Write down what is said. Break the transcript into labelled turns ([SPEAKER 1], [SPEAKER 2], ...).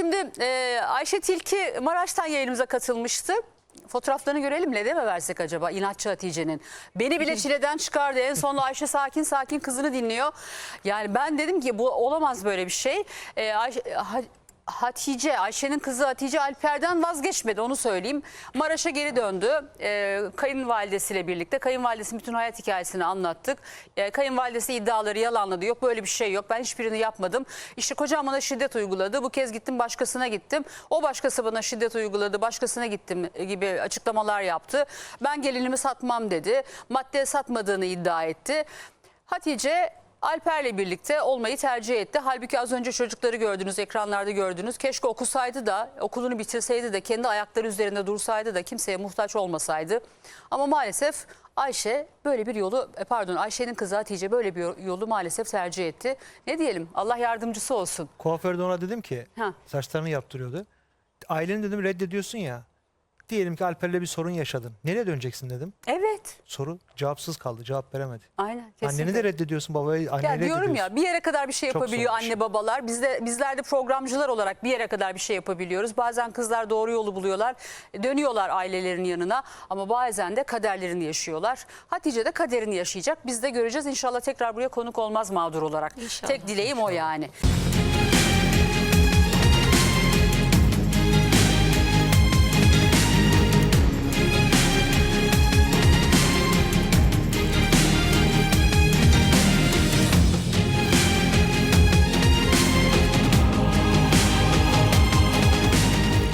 [SPEAKER 1] Şimdi e, Ayşe Tilki Maraş'tan yayınımıza katılmıştı. Fotoğraflarını görelim ne mi versek acaba İnatçı Hatice'nin? Beni bile çileden çıkardı. En sonunda Ayşe sakin sakin kızını dinliyor. Yani ben dedim ki bu olamaz böyle bir şey. E, Ayşe, Hatice, Ayşe'nin kızı Hatice Alper'den vazgeçmedi onu söyleyeyim. Maraş'a geri döndü. Ee, kayınvalidesiyle birlikte. Kayınvalidesinin bütün hayat hikayesini anlattık. Ee, kayınvalidesi iddiaları yalanladı. Yok böyle bir şey yok. Ben hiçbirini yapmadım. İşte kocam bana şiddet uyguladı. Bu kez gittim başkasına gittim. O başkası bana şiddet uyguladı. Başkasına gittim gibi açıklamalar yaptı. Ben gelinimi satmam dedi. Madde satmadığını iddia etti. Hatice Alper'le birlikte olmayı tercih etti. Halbuki az önce çocukları gördünüz, ekranlarda gördünüz. Keşke okusaydı da, okulunu bitirseydi de, kendi ayakları üzerinde dursaydı da kimseye muhtaç olmasaydı. Ama maalesef Ayşe böyle bir yolu, e, pardon Ayşe'nin kızı Hatice böyle bir yolu maalesef tercih etti. Ne diyelim, Allah yardımcısı olsun.
[SPEAKER 2] Kuaförde ona dedim ki
[SPEAKER 1] Ha.
[SPEAKER 2] saçlarını yaptırıyordu. Aileni dedim reddediyorsun ya. Diyelim ki Alper'le bir sorun yaşadın. Nereye döneceksin dedim.
[SPEAKER 1] Evet,
[SPEAKER 2] Soru cevapsız kaldı. Cevap veremedi.
[SPEAKER 1] aynen. kesinlikle.
[SPEAKER 2] Anneni de reddediyorsun, babayı anneni
[SPEAKER 1] Ya
[SPEAKER 2] reddediyorsun.
[SPEAKER 1] diyorum ya bir yere kadar bir şey
[SPEAKER 2] Çok
[SPEAKER 1] yapabiliyor
[SPEAKER 2] bir
[SPEAKER 1] anne
[SPEAKER 2] şey.
[SPEAKER 1] babalar. Biz de bizler de programcılar olarak bir yere kadar bir şey yapabiliyoruz. Bazen kızlar doğru yolu buluyorlar. Dönüyorlar ailelerin yanına ama bazen de kaderlerini yaşıyorlar. Hatice de kaderini yaşayacak. Biz de göreceğiz. İnşallah tekrar buraya konuk olmaz mağdur olarak.
[SPEAKER 3] İnşallah.
[SPEAKER 1] Tek dileğim o yani.